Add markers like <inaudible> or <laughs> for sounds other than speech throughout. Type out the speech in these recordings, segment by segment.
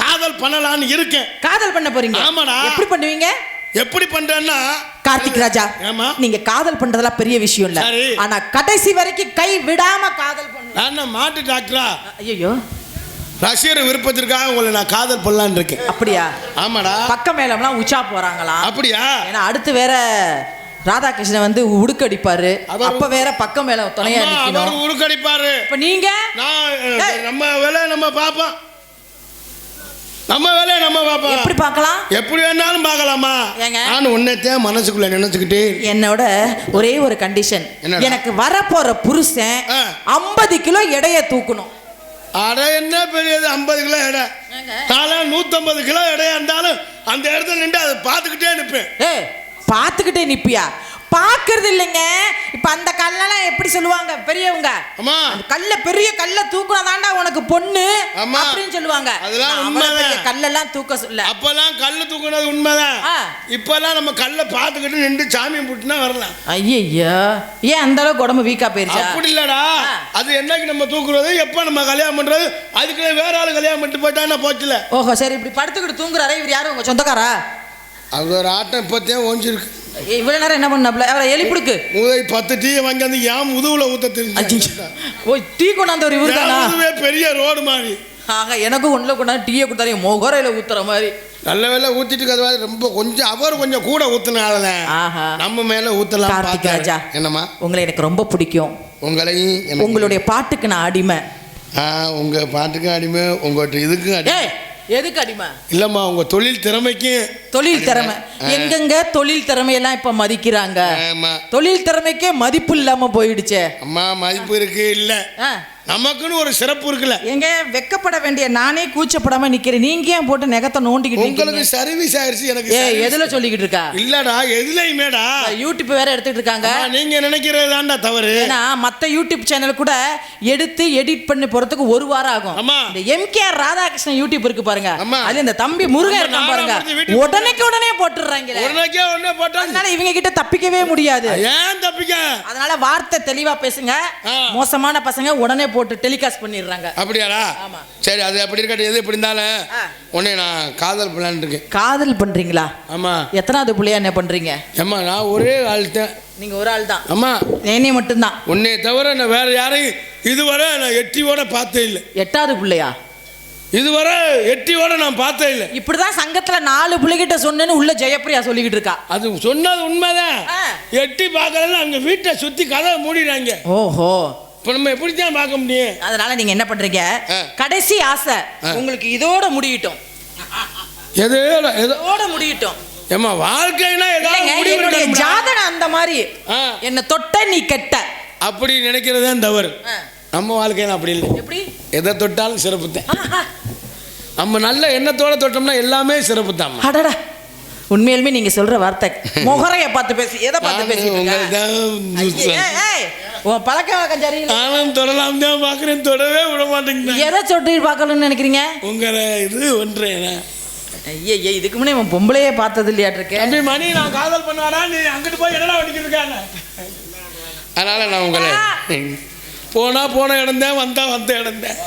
காதல் பண்ணலான்னு இருக்கேன். காதல் பண்ண போறீங்க? ஆமாடா. எப்படி பண்ணுவீங்க? எப்படி பண்றேன்னா கார்த்திக் ராஜா? நீங்க காதல் பண்றதெல்லாம் பெரிய விஷயம் இல்ல. ஆனா கடைசி வரைக்கும் கை விடாம காதல் பண்ணு. மாட்டு டாக்டரா? ஐயோ ரசிகர் விருப்பத்திற்காக உங்களை நான் காதல் பண்ணலான்னு இருக்கேன். அப்படியா? ஆமாடா. பக்க மேலம்லாம் உச்சா போறாங்களாம் அப்படியா? ஏன்னா அடுத்து வேற ராதாகிருஷ்ணன் வந்து உடுக்கடிப்பாரு. அப்ப வேற பக்கம் மேல துணையா நிக்கணும். உருக்கடிப்பாரு இப்ப நீங்க. நம்ம வேலையை நம்ம பார்ப்போம் நம்ம வேலையை நம்ம பார்ப்போம். எப்படி பார்க்கலாம்? எப்படி வேணாலும் பார்க்கலாமா? ஏங்க? நான் உன்னைத்தான் மனசுக்குள்ள நினைச்சுக்கிட்டே என்னோட ஒரே ஒரு கண்டிஷன்? எனக்கு வரப்போற புருஷன். ஐம்பது கிலோ எடைய தூக்கணும். அட என்ன பெரியது? ஐம்பது கிலோ எடை? நான் நூற்றம்பது கிலோ எடையா இருந்தாலும் அந்த இடத்துல நின்று அதை பார்த்துக்கிட்டே நிற்பேன். ஏ பார்த்துக்கிட்டே நிப்பியா? பார்க்கறது இல்லைங்க இப்ப அந்த கல்லெல்லாம் எப்படி சொல்லுவாங்க? பெரியவங்க. கல்ல பெரிய கல்ல தூக்குனா தாண்டா உனக்கு பொண்ணு. அப்படின்னு சொல்லுவாங்க. அதெல்லாம் உண்மைதான். கல்லெல்லாம் தூக்க சொல்ல. அப்பெல்லாம் கல்லு தூக்குனது உண்மைதான். இப்பெல்லாம் நம்ம கல்லை பார்த்துக்கிட்டு நின்று சாமி போட்டுனா வரலாம். ஐயய்யோ ஏன் அந்த அளவுக்கு உடம்பு வீக்கா போயிருச்சா? அப்படி இல்லடா. அது என்னைக்கு நம்ம தூக்குறது? எப்போ நம்ம கல்யாணம் பண்றது? அதுக்குள்ள வேற ஆள் கல்யாணம் பண்ணிட்டு போயிட்டா போச்சுல? ஓஹோ சரி இப்படி படுத்துக்கிட்டு தூங்குறாரே இவர் யாரும் உங்க சொந்தக்காரா? அது ஒரு ஆட்டம் இப்போத்தையும் ஓஞ்சிருக்கு. ஏய், இவ்வளவு நேரம் என்ன பண்ணாப்ல? அவரை எழுப்பிடுக்கு முதல் பத்து டீயை வாங்கி வந்து ஏன் முதுகுல ஊத்த தெரிஞ்சு ஓ டீ கொண்டாந்து இவரு தானா? பெரிய ரோடு மாதிரி. ஆக எனக்கும் ஒண்ணுல கொண்டாந்து டீயை கொடுத்தாரு முகரையில ஊத்துற மாதிரி. நல்ல வேலை ஊத்திட்டு கதவாது ரொம்ப கொஞ்சம் அவர் கொஞ்சம் கூட ஊத்துனாலதான் ஆஹா. நம்ம மேல ஊத்தலாம். ராஜா. என்னம்மா? உங்களை எனக்கு ரொம்ப பிடிக்கும். உங்களையும் உங்களுடைய பாட்டுக்கு நான் அடிமை. உங்க பாட்டுக்கும் அடிமை உங்கள்கிட்ட இதுக்கும் அடிமை. எதுக்கு அடிமை? இல்லம்மா உங்க தொழில் திறமைக்கும் தொழில் திறமை. எங்கெங்க தொழில் திறமையெல்லாம் இப்ப மதிக்கிறாங்க? தொழில் திறமைக்கே மதிப்பு இல்லாம போயிடுச்சே. அம்மா மதிப்பு இருக்கு இல்ல. நமக்குன்னு ஒரு சிறப்பு இருக்குல்ல. எங்க? வெக்கப்பட வேண்டிய நானே கூச்சப்படாம நிக்கிறேன். நீங்க ஏன் போட்டு நெகத்தை நோண்டிக்கிட்டு உங்களுக்கு? சர்வீஸ் ஆயிருச்சு எனக்கு service. எதுல சொல்லிக்கிட்டு இருக்கா? இல்லடா எதுலையுமேடா. யூடியூப் வேற எடுத்துட்டு இருக்காங்க. நீங்க நினைக்கிறது தான்டா தவறு. ஏன்னா மத்த யூடியூப் சேனல் கூட எடுத்து எடிட் பண்ணி போறதுக்கு ஒரு வாரம் ஆகும். இந்த எம்கேஆர் ராதாகிருஷ்ணன் யூடியூப் இருக்கு பாருங்க. அது இந்த தம்பி முருகன் இருக்கான் பாருங்க. உடனேக்கு உடனே போட்டுடுறாங்க ஒரு நாளைக்கே ஒண்ணே போட்டா அதனால இவங்க கிட்ட தப்பிக்கவே முடியாது. ஏன் தப்பிக்க? அதனால வார்த்தை தெளிவா பேசுங்க. மோசமான பசங்க உடனே போட்டு டெலிகாஸ்ட் பண்ணிடுறாங்க. அப்படியாடா? ஆமா. சரி அது அப்படி இருக்கட்டும். எது எப்படி இருந்தாலும். உன்னை நான் காதல் பண்ணலான்னு இருக்கேன். காதல் பண்றீங்களா? ஆமா. எத்தனாவது புள்ளையா என்ன பண்றீங்க? ஏம்மா நான் ஒரே ஆள் தான். நீங்க ஒரு ஆள் தான். அம்மா நேனே மட்டும்தான். உன்னை தவிர நான் வேற யாரையும் இதுவரை நான் எட்டியோட பார்த்தே இல்லை. எட்டாவது புள்ளையா? இதுவரை எட்டியோட நான் பார்த்தே இல்லை. இப்படிதான் சங்கத்துல நாலு பிள்ளைகிட்ட சொன்னேன்னு உள்ள ஜெயப்பிரியா சொல்லிக்கிட்டு இருக்கா. அது சொன்னது உண்மைதான். எட்டி பார்க்கலன்னு அவங்க வீட்டை சுத்தி கதவை மூடிடுறாங்க. ஓஹோ. இப்போ நம்ம எப்படி தான் பார்க்க முடியும்? அதனால நீங்க என்ன பண்றீங்க. கடைசி ஆசை. உங்களுக்கு இதோட முடியட்டும். எது இதோட முடியட்டும். ஏம்மா வாழ்க்கைனா ஏதாவது. ஜாதகம் அந்த மாதிரி. என்ன தொட்ட நீ கெட்ட. அப்படி நினைக்கிறது தான் தவறு. நம்ம வாழ்க்கையில அப்படி இல்லை. எப்படி? எதை தொட்டாலும் சிறப்பு தான் நம்ம நல்ல எண்ணத்தோட தொட்டோம்னா எல்லாமே சிறப்பு தான் அடடா. உண்மையிலுமே நீங்க சொல்ற வார்த்தை. முகரைய பார்த்து பேசி எதை பார்த்து? ஐயே, ஏய், உன் பழக்க வழக்கம் சரியில்லை. நானும் தொடலாம் தான் பார்க்குறேன் தொடவே விட மாட்டேங்கிறேன். எதை சொட்டு பார்க்கணும்னு நினைக்கிறீங்க? உங்களை இது ஒன்றேன் ஐயே இதுக்கு முன்னே உன் பொம்பளையே பார்த்தது இல்லையாட்டு இருக்கேன் தம்பி மணி நான் காதல் பண்ணுவாடா நீ அங்கிட்டு போய் என்னடா வடிக்கிட்டு இருக்காங்க அதனால நான் உங்களை போனா போன இடம் தான் வந்தா வந்த இடம் தான்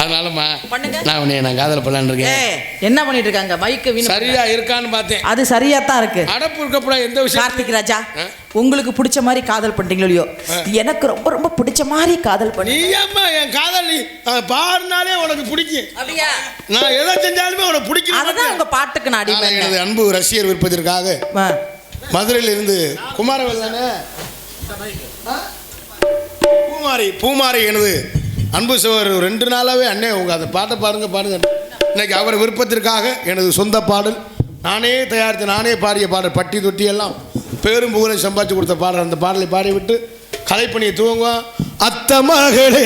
அதனாலம்மா பண்ணுங்க. நான் உன்னை நான் காதல் பண்ணலான்னு இருக்கேன். என்ன பண்ணிட்டு இருக்காங்க? மைக்கு வீண் சரியா இருக்கான்னு பார்த்தேன். அது சரியா தான் இருக்கு. அடப்பு இருக்கப்படா எந்த விஷயம்? கார்த்திக் ராஜா? உங்களுக்கு பிடிச்ச மாதிரி காதல் பண்றீங்களோ இல்லையோ? எனக்கு ரொம்ப ரொம்ப பிடிச்ச மாதிரி காதல் நீ பண்ணி. ஏம்மா என் காதல் நீ பாடினாலே உனக்கு பிடிக்கும். அப்படியா? நான் எதை செஞ்சாலுமே உனக்கு பிடிக்கும். அதுதான் உங்க பாட்டுக்கு நான் அடிமை எனது அன்பு ரசிகர் விற்பதற்காக ஆ. மதுரையில் இருந்து குமாரவேல் தானே? பூமாரி பூமாரி எனது அன்பு சோர் ரெண்டு நாளாகவே அண்ணே உங்க அந்த பாட்டை பாருங்கள் பாருங்க. இன்னைக்கு அவர் விருப்பத்திற்காக எனது சொந்த பாடல் நானே தயாரித்து நானே பாடிய பாடல் பட்டி தொட்டி எல்லாம் பேரும் புகழை சம்பாதிச்சு கொடுத்த பாடல் அந்த பாடலை பாடிவிட்டு கலைப்பணியை துவங்குவோம். அத்த மகளே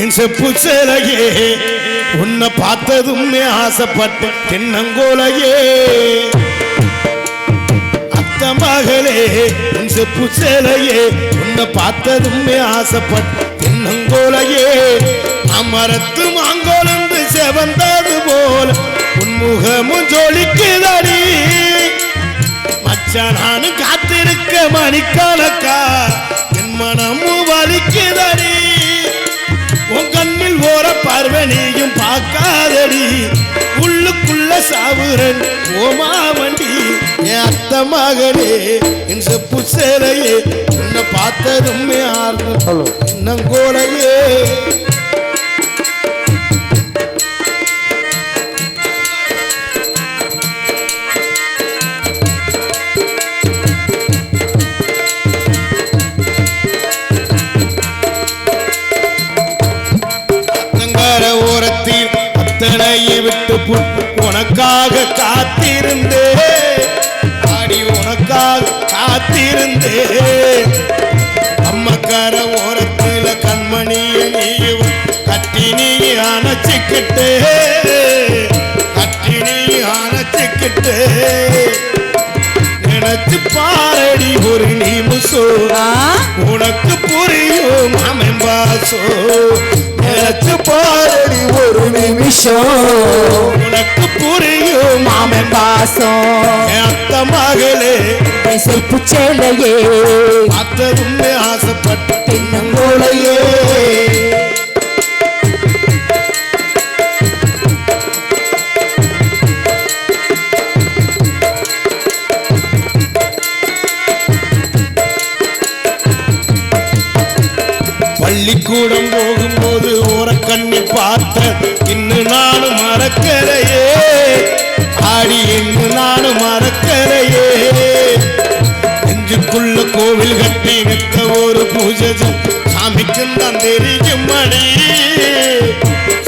என் செப்பு சேலையே உன்னை பார்த்ததுமே ஆசைப்பட்ட தென்னங்கோலையே. அத்த மகளே என் செப்பு சேலையே உன்னை பார்த்ததுமே ஆசைப்பட்ட தென்னங்கோலையே அமரத்து மாங்கோலந்து செவந்தது போல உன்முகமும் ஜொலிக்குதடி. மச்சான் காத்திருக்க மணிக்கணக்கா என் மனமும் வலிக்குதடி. உன் கண்ணில் கண்ணில் ஓர பார்வனியும் பார்க்காதடி. உள்ளுக்குள்ள சாவுரன் ஓமா வண்டி என் அத்த மகனே என் செப்பு சேலையே உன்னை பார்த்ததும் இன்னங்கோலையே ஓரத்தில் அத்தனையை விட்டு புட்டு உனக்காக காத்திருந்தே நினைச்சு பாரடி ஒரு நிமிஷம். உனக்கு புரியும் மாமன் பாசம். அத்த மகளே செப்பு சேலையே பார்த்ததும் ஆசைப்பட்ட தென்னங்கோலையே தான் தெரியும் மடி.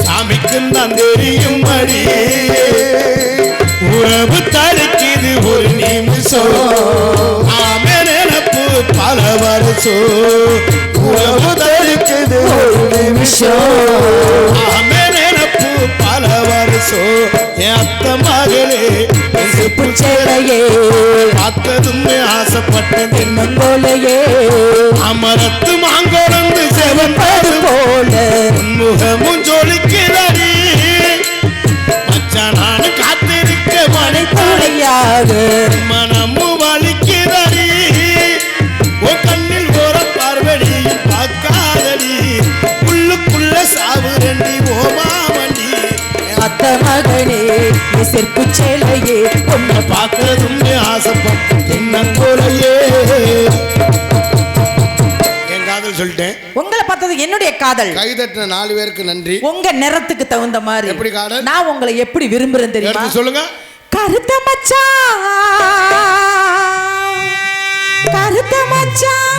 சாமிக்கும் தான் தெரியும் மடி. உறவு தடுக்குது ஒரு நிமிஷம். ஆமே நினப்பு பல வருஷம். உறவு தடுக்குது ஒரு நிமிஷம். ஆமே நினப்பு பல வருஷம். எத்த மகளே என் செப்பு சேலையே பார்த்ததும் ஆசைப்பட்டது தென்னங்கோலையே அமரத்து மாங்கொடந்து செவன்பது போல. முகமும் ஜொலிக்கிறடி மச்சான் நான் காத்திருக்க மனை துணையாக மனமும் வலிக்கிறடி ஓ கண்ணில் ஓர பார்வடியும் பார்க்காதடி. உள்ளுக்குள்ள சாவு ரெண்டி மகனே நீ செப்பு சேலையே பொண்ணு பார்த்ததும் ஆசைப்பட்ட தென்னங்கோலையே என் காதல் சொல்லிட்டேன். உங்களை பார்த்தது என்னுடைய காதல். கைதட்டின நாலு பேருக்கு நன்றி. உங்க நிறத்துக்கு தகுந்த மாதிரி. எப்படி காதல்? நான் உங்களை எப்படி விரும்புறேன் தெரியுமா? சொல்லுங்க. கருத்த மச்சான். கருத்த மச்சான்.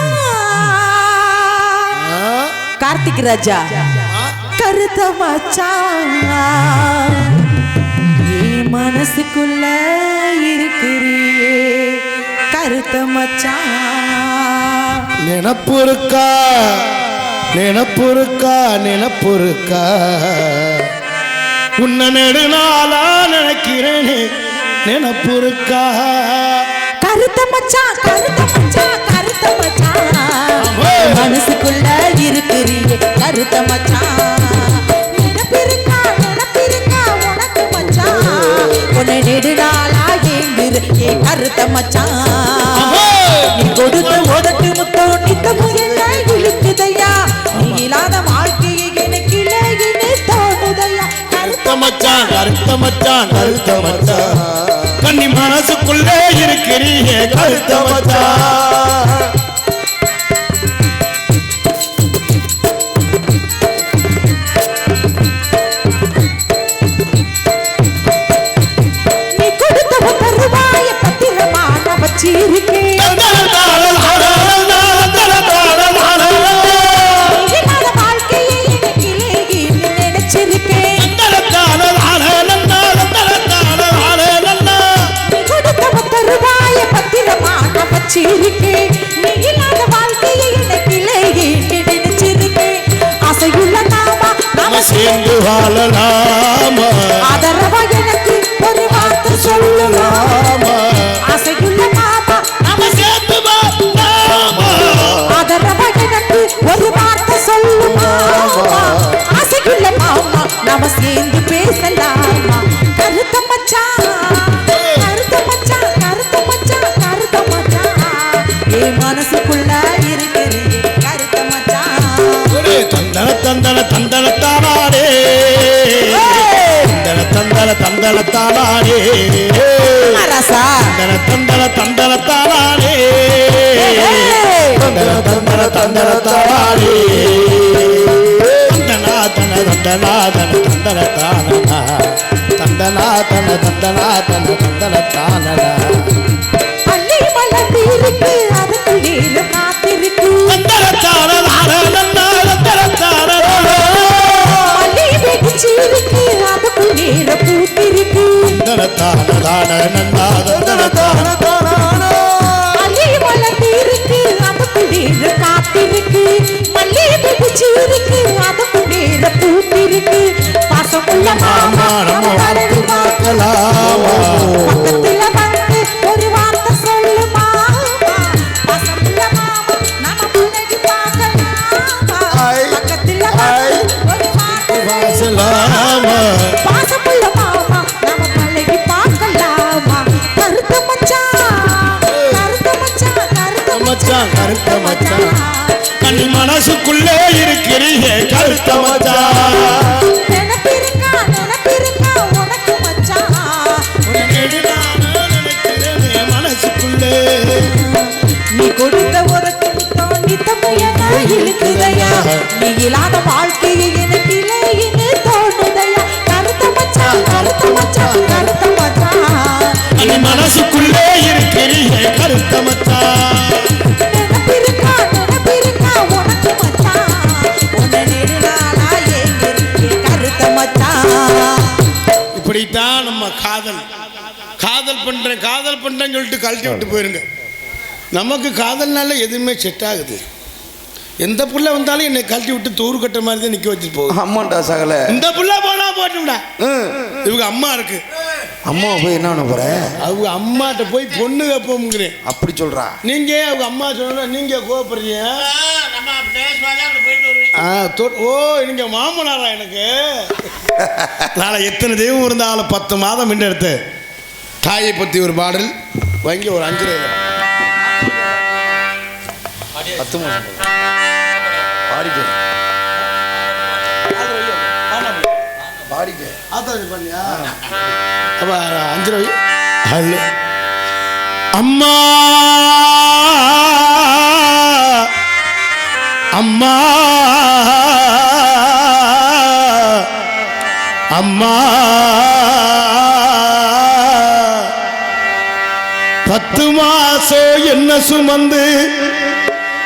கார்த்திக் ராஜா. கருத்த மச்சான். மனசுக்குள்ள இருக்கிறியே. கருத்த மச்சான் நினப்பு இருக்கா நினப்பு இருக்கா நினப்பு இருக்கா உன்னை நெடுநாளா நினைக்கிறேனே. நினப்பு இருக்கா கருத்த மச்சான் கருத்த மச்சான் கருத்த மச்சான். மனசுக்குள்ள இருக்கிறியே கருத்த மச்சான் ஏங்குற ஏ கருத்த மச்சான். நீ கொடுத்த உதட்டு முத்தம் நித்த முயல இழுக்குதையா நீ இல்லாத வாழ்க்கையை எனக்கு இலகினு தோணுதையா? கருத்த மச்சான் கருத்த மச்சான் கருத்த மச்சான். கண்ணி மனசுக்குள்ளே இருக்கிறீங்க கருத்த மச்சான். நான் வச்சிருக்கேன் நீ இல்லாத வாழ்க்கையை எனக்கு இலகினு நினைச்சிருக்கேன் ஆசையுள்ள நாம நாம சேர்ந்து வாழலாமா? ஆதரவா எனக்கு ஒரு வார்த்தை சொல்லலாம்? ஆமா. ஆசையுள்ள நாம நம்ம சேர்ந்து வாழலாமா? ஆதரவா எனக்கு ஒரு வார்த்தை சொல்லுமா ஆசைக்குள்ள மாமா நாம சேர்ந்து பேசலாமா? கருத்த மச்சான். தந்தள தந்தளத்தானாரே தந்தள தந்தள தந்தளத்தானாரே தந்தள தந்தள தந்தளத்தானாரே தந்தள தந்தள தந்தளத்தானாரே தந்தநாதன தந்தநாதன தந்தளத்தானனா தந்தநாதன தந்தநாதன தந்தளத்தானனா அள்ளி மலர்ந்திருக்கு தந்தன தானதான நன்னா தந்தன தான காத்திருக்கு. மல்லிகை பூச்சி இருக்கு நீல மனசுக்குள்ளே. நீ கொடுத்த உனக்கு முத்தம் நித்தமையனா இழுக்குதையா? நீ இல்லாத வாழ்க்கையை எனக்கு இல்லைன்னு தோணுதையா? கருத்த மச்சான் கருத்த மச்சான் கருத்த மச்சான் கண்ணி மனசுக்குள்ளே இருக்கிறீங்க கருத்த கழட்டி விட்டு போயிருங்க. நமக்கு காதல்னால எதுவுமே செட் ஆகுது. எந்த புள்ள வந்தாலும் என்னை கழட்டி விட்டு தூரு கட்ட மாதிரி தான் நிக்க வச்சுட்டு போகுது. அம்மாண்டா சகல. இந்த புள்ள போனா போட்டும்டா. இவங்க அம்மா இருக்கு. அம்மா போய் என்ன பண்ண போற? அவங்க அம்மாட்ட போய் பொண்ணு வைப்போம்ங்கிறேன். அப்படி சொல்றா. நீங்க அவங்க அம்மா சொன்னா நீங்க தொ- ஓ நீங்க மாமனாரா எனக்கு? <laughs> நாளை எத்தனை தெய்வம் இருந்தாலும் பத்து மாதம் முன்ன எடுத்து தாயை பத்தி ஒரு பாடல். வாங்கி ஒரு அஞ்சு பத்து அப்ப அஞ்சு ரூபாய். ஹலோ அம்மா. அம்மா. அம்மா. பத்து மாசம் என்ன சுமந்து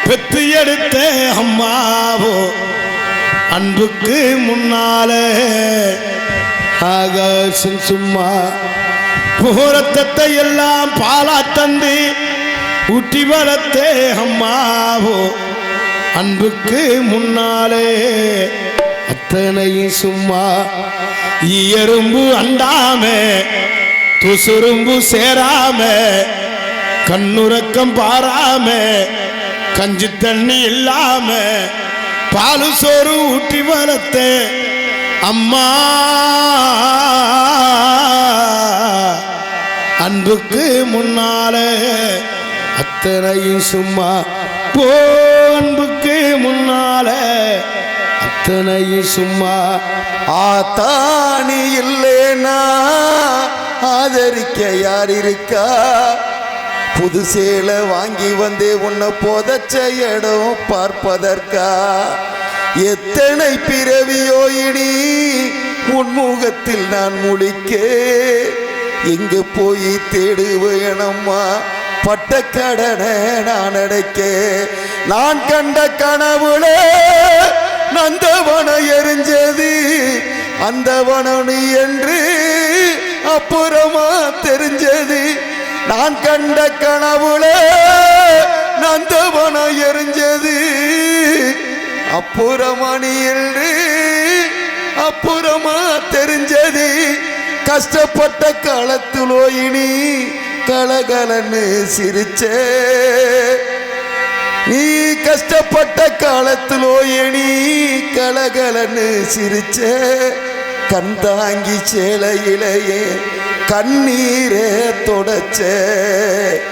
பெத்து எடுத்த அம்மாவோ? அன்புக்கு முன்னாலே ஆகாசம் சும்மா போரத்தத்தை எல்லாம் பாலா தந்து ஊட்டி வளர்த்தே அம்மாவோ? அன்புக்கு முன்னாலே அத்தனையும் சும்மா எறும்பு அண்டாமே குசுரும்பு சேராம கண்ணுறக்கம் பாராம கஞ்சி தண்ணி இல்லாம பாலு சோறு ஊட்டி வளர்த்த அம்மா. அன்புக்கு முன்னால அத்தனையும் சும்மா போ அன்புக்கு முன்னால அத்தனையும் சும்மா ஆத்தானி இல்லைனா. ஆதரிக்க யார் இருக்கா? புது சேலை வாங்கி வந்து உன்னை போதச்ச இடம் பார்ப்பதற்கா? எத்தனை பிறவியோ இனி உன்முகத்தில் நான் முழிக்க. எங்க போய் தேடுவேனம்மா பட்ட கடனை நான் அடைக்க. நான் கண்ட கனவுல நந்தவனம் எரிஞ்சது. அந்த என்று அப்புறமா தெரிஞ்சது நான் கண்ட கனவுல நந்தவன எரிஞ்சது. அப்புறமணி என்று அப்புறமா தெரிஞ்சது கஷ்டப்பட்ட காலத்துலோ இனி கலகலன்னு சிரிச்சே. நீ கஷ்டப்பட்ட காலத்திலோ இனி கலகலன்னு சிரிச்சே. கண் தாங்கி சேலையிலேயே கண்ணீரே தொடச்ச.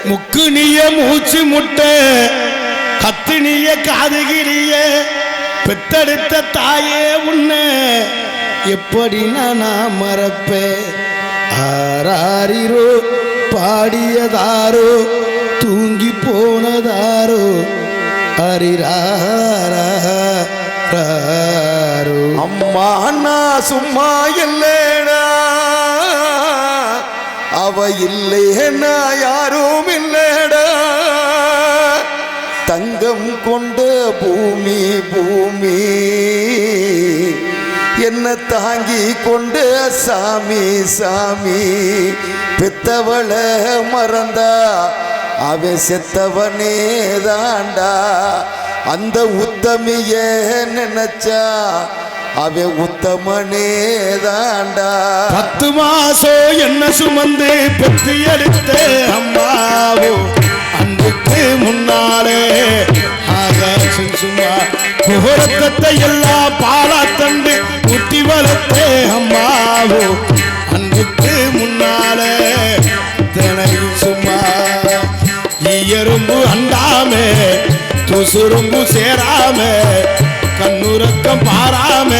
முக்கு நீய மூச்சு முட்டை கத்து நீய காதுகிறிய பெத்தெடுத்த தாயே உன்ன. எப்படி நான் மறப்பேன் ஆராரிரோ பாடியதாரோ தூங்கி போனதாரோ அரிரா அம்மா அண்ணா சும்மா இல்லைடா அவ இல்லைன்னா யாரும் இல்லைடா தங்கம் கொண்ட பூமி பூமி. என்ன தாங்கி கொண்ட சாமி சாமி. பெத்தவள மறந்தா அவன் செத்தவனே தாண்டா. அந்த உத்தமிய நினைச்சா அவன் உத்தமனே தாண்டா. பத்து மாசம் என்ன சுமந்து பெற்று எடுத்த அம்மாவோ அன்றைக்கு முன்னாலே ஆகாசம் சும்மா புகழத்தத்தை எல்லாம் பாலா தண்டு குட்டி வளர்த்த அம்மாவோ அன்றைக்கு முன்னாலே தினையும் சும்மா எறும்பு அண்டாமே துசுரும்பு சேராமே கண்ணுறக்கம் பாராம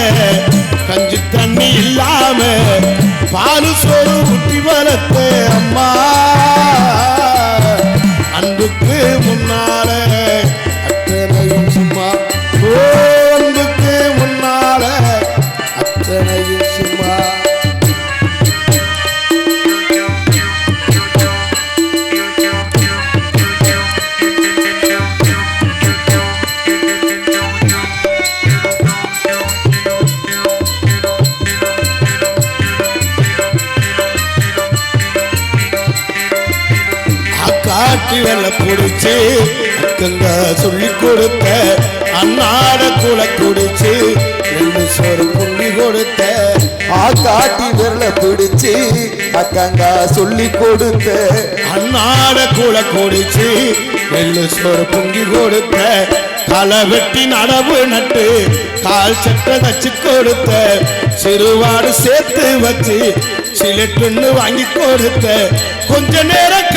கஞ்சி தண்ணி இல்லாம பாலு சோறு ஊட்டி வளர்த்த அம்மா. அன்புக்கு முன்னால அக்காட்டி வெள்ள பிடிச்சு அக்கங்க சொல்லி கொடுத்த அன்னாட குல குடிச்சு ரெண்டு சோறு புள்ளி கொடுத்த. ஆ காட்டி விரல பிடிச்சு அக்கங்க சொல்லி கொடுத்த. அன்னாட குல குடிச்சு ரெண்டு சோறு பொங்கி கொடுத்த. களை வெட்டி நடவு நட்டு கால் சட்டை தச்சு கொடுத்த. சிறுவாடு சேர்த்து வச்சு சிலட்டுன்னு வாங்கி கொடுத்த. கொஞ்ச நேரம்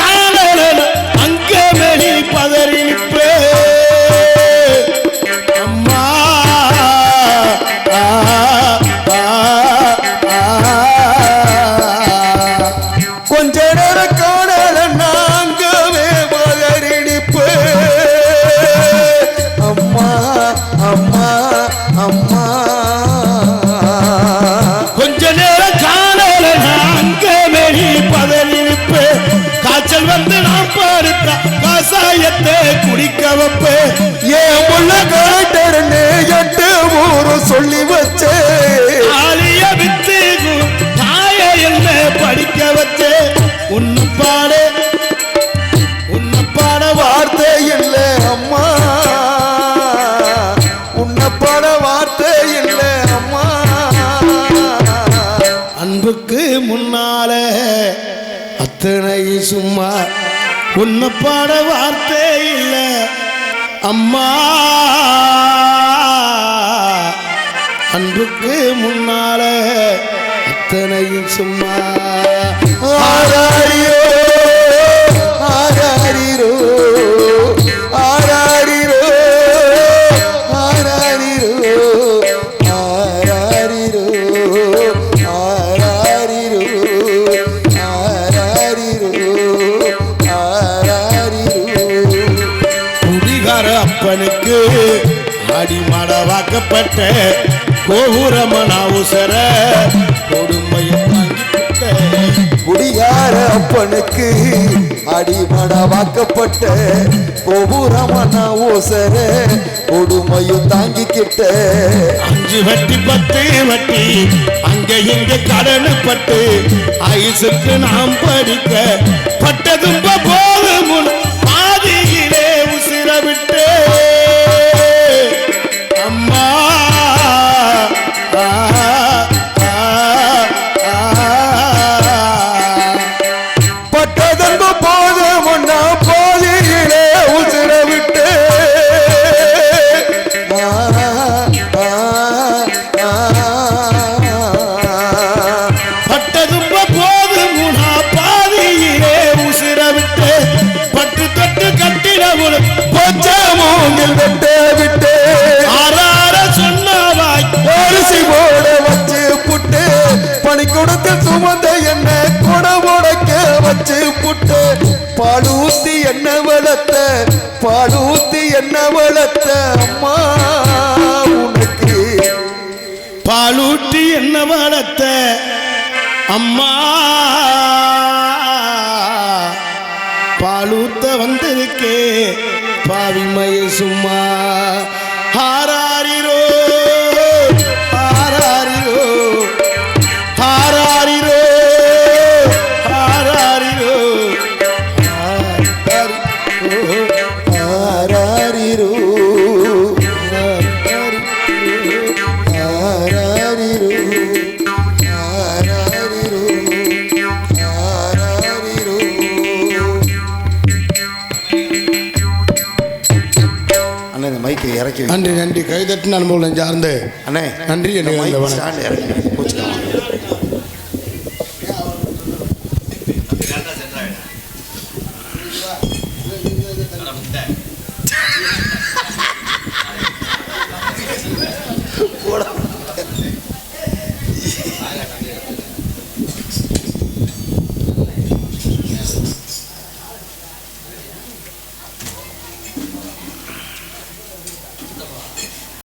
உன்னை பாட வார்த்தை இல்லை. அம்மா. அன்றுக்கு முன்னால அத்தனையும் சும்மா. ஆரா. அடிமடவாக்கப்பட்ட கோபுரமன உசர கொடுமையை தாங்கிவிட்ட குடியார அப்பனுக்கு அடிமடவாக்கப்பட்ட கோபுரமன ஓசர கொடுமையும் தாங்கிக்கிட்ட அஞ்சு வட்டி பத்து வட்டி அங்க இங்க கடனு பட்டு ஐசுக்கு நாம் படிக்க பட்டதும்ப அம்மா வளர்த்த பாலூத்து என்ன வளர்த்த அம்மா உனக்கு. பாலூட்டி என்ன வளர்த்த நன்றி நன்றி. கைதட்டின அனுபவம் சார்ந்து. அண்ணே நன்றி எனக்கு